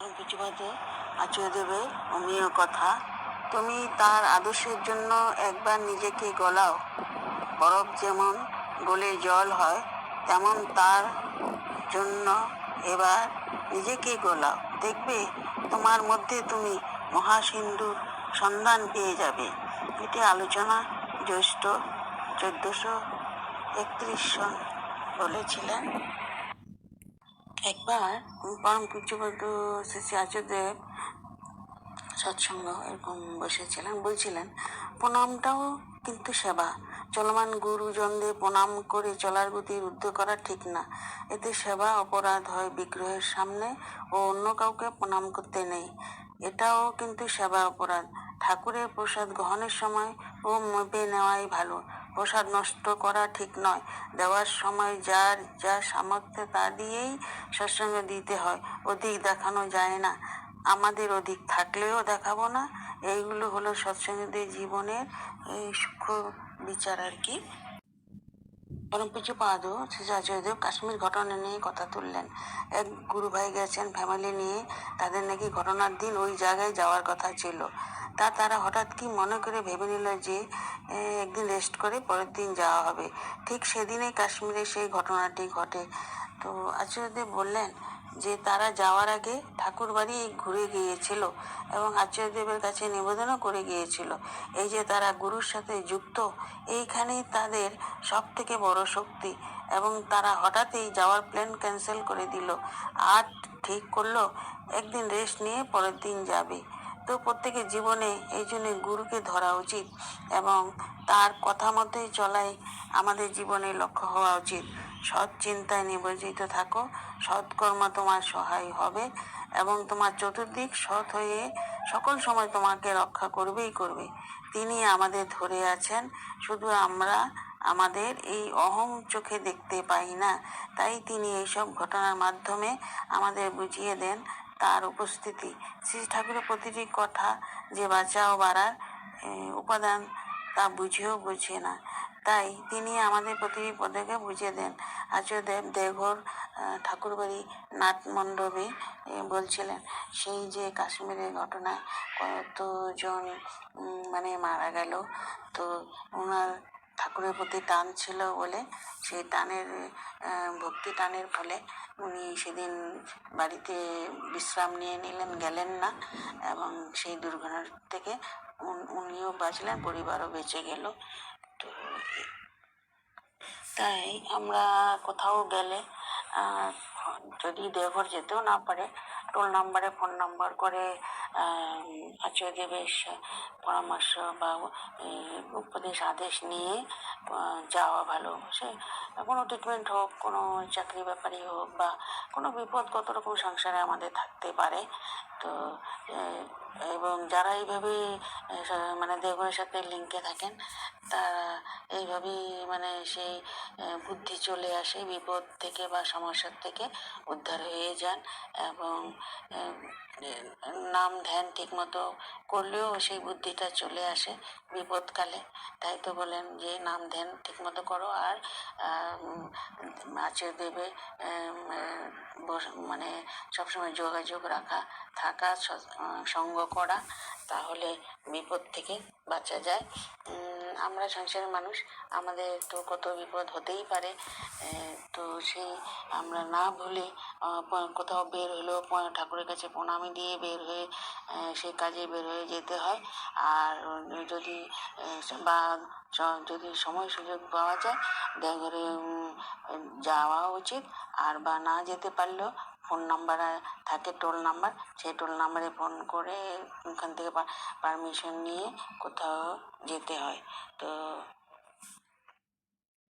পুঁজিবাদ আচুয়ে দেবে অমীয় কথা। তুমি তার আদর্শের জন্য একবার নিজেকে গলাও। বরফ যেমন গলে জল হয়, তেমন তার জন্য এবার নিজেকে গোলাও। দেখবে তোমার মধ্যে তুমি মহাসিন্ধুর সন্ধান পেয়ে যাবে। এটি আলোচনা জ্যৈষ্ঠ চোদ্দোশো একত্রিশ সন বলেছিলেন। একবার পরম পূজ্যপদ শ্রী আচার্যদেব সৎসঙ্গ এরকম বসেছিলেন, বলছিলেন, প্রণামটাও কিন্তু সেবা। চলমান গুরুজনদের প্রণাম করে চলার গতি রুদ্ধ করা ঠিক না। এতে সেবা, অপরাধ হয় বিগ্রহের সামনে ও অন্য কাউকে প্রণাম করতে নেই। এটাও কিন্তু সেবা, অপরাধ। ঠাকুরের প্রসাদ গ্রহণের সময় ও মেপে নেওয়াই ভালো। প্রসাদ নষ্ট করা ঠিক নয়। দেওয়ার সময় যার যা সামর্থ্য তা দিয়েই সৎসঙ্গ দিতে হয়। অধিক দেখানো যায় না। আমাদের অধিক থাকলেও দেখাবো না। এইগুলো হলো সৎসঙ্গীদের জীবনের, এই সূক্ষ্ম বিচার আর কি। পরম পূজ্য পাদ শ্রী আচার্যদেব কাশ্মীর ঘটনা নিয়ে কথা তুললেন। এক গুরু ভাই গেছেন ফ্যামিলি নিয়ে। তাদের নাকি ঘটনার দিন ওই জায়গায় যাওয়ার কথা ছিল। তা তারা হঠাৎ কি মনে করে ভেবে নিল যে একদিন রেস্ট করে পরের দিন যাওয়া হবে। ঠিক সেদিনেই কাশ্মীরে সেই ঘটনাটি ঘটে। তো আচার্যদেব বললেন যে, তারা যাওয়ার আগে ঠাকুর বাড়ি ঘুরে গিয়েছিল এবং আচার্যদেবের কাছে নিবেদনও করে গিয়েছিল। এই যে তারা গুরুর সাথে যুক্ত, এইখানেই তাদের সব থেকে বড় শক্তি এবং তারা হঠাৎই যাওয়ার প্ল্যান ক্যান্সেল করে দিল। আর ঠিক করল, একদিন রেস্ট নিয়ে পরের দিন যাবে। তো প্রত্যেকের জীবনে এই জন্য গুরুকে ধরা উচিত এবং তার কথা মতোই চলাই আমাদের জীবনে লক্ষ্য হওয়া উচিত। সৎ চিন্তায় নিবেদিত থাকো সৎকর্ম তোমার সহায় হবে এবং তোমার চতুর্দিক সৎ হয়ে সকল সময় তোমাকে রক্ষা করবেই করবে। তিনি আমাদের ধরে আছেন, শুধু আমরা আমাদের এই অহং চোখে দেখতে পাই না, তাই তিনি এইসব ঘটনার মাধ্যমে আমাদের বুঝিয়ে দেন তার উপস্থিতি। শ্রী ঠাকুরের প্রতিটি কথা যে বাঁচাও বাড়ার উপাদান তা বুঝেও বুঝে না। তাই তিনি আমাদের প্রতিটি পদকে বুঝিয়ে দেন। আচার্যদেব দেওঘর ঠাকুরবাড়ি নাট মণ্ডপে বলছিলেন, সেই যে কাশ্মীরের ঘটনায় কতজন মানে মারা গেল, তো ওনার ঠাকুরের প্রতি টান ছিল বলে, সেই টানের ভক্তি টানের ফলে উনি সেদিন বাড়িতে বিশ্রাম নিয়ে নিলেন, গেলেন না এবং সেই দুর্ঘটনা থেকে উন- উনিও বাঁচলেন, পরিবারও বেঁচে গেল। তো তাই আমরা কোথাও গেলে যদি দেওঘর যেতেও না পারে টোল নাম্বারে ফোন নাম্বার করে আহ, আচার্যদেবের পরামর্শ বা উপদেশ আদেশ নিয়ে যাওয়া ভালো। সে কোনো ট্রিটমেন্ট হোক কোনো চাকরি ব্যাপারই হোক বা কোনো বিপদ কত রকম সংসারে আমাদের থাকতে পারে তো এবং যারা এইভাবে মানে দেবগুণের সাথে লিঙ্কে থাকেন তারা এইভাবেই মানে সেই বুদ্ধি চলে আসে, বিপদ থেকে বা সমস্যার থেকে উদ্ধার হয়ে যান এবং নাম ধ্যান ঠিকমতো করলেও সেই বুদ্ধিটা চলে আসে বিপদকালে। তাই তো বলেন যে নাম ধ্যান ঠিকমতো করো আর আচার দেবে মানে সবসময় যোগাযোগ রাখা, থাকা সঙ্গ করা, তাহলে বিপদ থেকে বাঁচা যায়। আমরা সংসারের মানুষ আমাদের তো কত বিপদ হতেই পারে তো সেই আমরা না ভুলে কোথাও বের হলেও ঠাকুরের কাছে প্রণামী দিয়ে বের হয়ে সেই কাজে বের হয়ে যেতে হয়। আর যদি বা যদি সময় সুযোগ পাওয়া যায় উম, যাওয়া উচিত। আর বা না যেতে পারলেও ফোন নাম্বার থাকে টোল নাম্বার সেই টোল নাম্বারে ফোন করে ওখান থেকে পারমিশন নিয়ে কোথাও যেতে হয়। তো